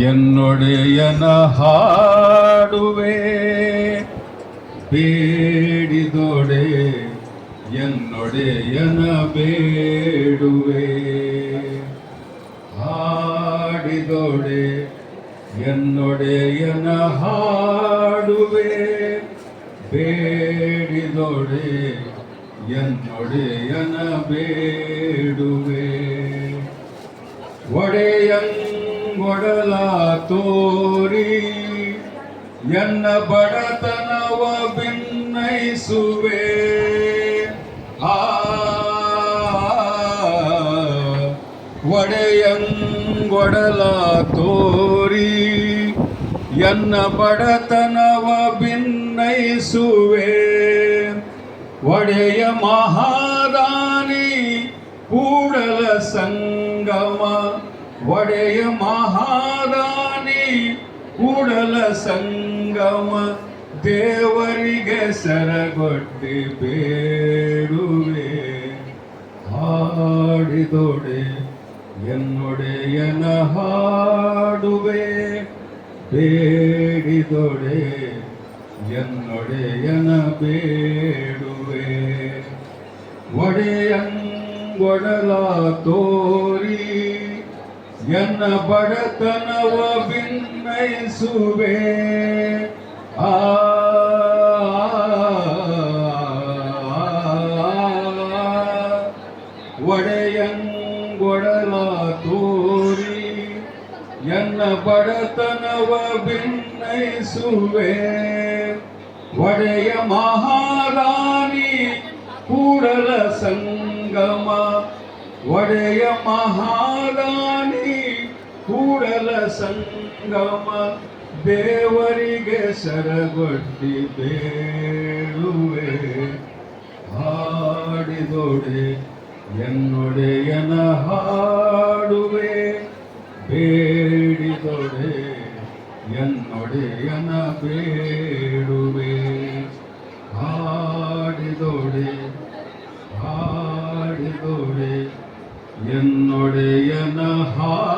ಎನ್ನೊಡೆಯನ ಹಾಡುವೆ ಬೇಡಿದೊಡೆ ಎನ್ನೊಡೆಯನ ಬೇಡುವೆ. ಹಾಡಿದೊಡೆ ಎನ್ನೊಡೆಯನ ಹಾಡುವೆ ಬೇಡಿದೊಡೆ ಎನ್ನೊಡೆಯನ ಬೇಡುವೆ. ಒಡೆಯಂಗೊಡಲ ತೋರಿ ಎನ್ನ ಬಡತನವ ಭಿನ್ನೈಸುವೆ ಆ ಒಡೆಯಂಗೊಡಲ ತೋರಿ ಎನ್ನ ಬಡತನವ ಭಿನ್ನೈಸುವೆ ಒಡೆಯ ಮಹಾದಾನಿ ಕೂಡಲ ಸಂಗಮ ಒಡೆಯ ಮಹಾದಾನಿ ಕೂಡಲ ಸಂಗಮ ದೇವರಿಗೆ ಸರಗೊಟ್ಟಿ ಬೇಡುವೆ. ಹಾಡಿದೊಡೆ, ಎನ್ನೊಡೆಯನ ಹಾಡುವೆ. ಬೇಡಿದೊಡೆ, ಎನ್ನೊಡೆಯನ ಬೇಡುವೆ. ಒಡೆಯಂಗೊಡಲ ತೋರಿ ಎನ್ನ ಬಡತನವ ಭಿನ್ನೈಸುವೆ ಆ ಒಡೆಯಂಗೊಡಲ ತೋರಿ ಎನ್ನ ಬಡತನವ ಭಿನ್ನೈಸುವೆ ಒಡೆಯ ಮಹಾರಾಣಿ ಕೂಡಲ ಸಂಗಮ ಒಡೆಯ ಮಹಾರಾಣಿ ಕೂಡಲ ಸಂಗಮ ದೇವರಿಗೆ ಸರಗೊಟ್ಟಿ ಬೇಡುವೆ. ಹಾಡಿದೊಡೆ ಎನ್ನೊಡೆಯನ ಹಾಡುವೆ. ಬೇಡಿದೊಡೆ ಎನ್ನೊಡೆಯನ ಬೇಡುವೆ. ಹಾಡಿದೊಡೆ ಹಾಡಿದೊಡೆ ಎನ್ನೊಡೆಯನ ಹಾಡುವೆ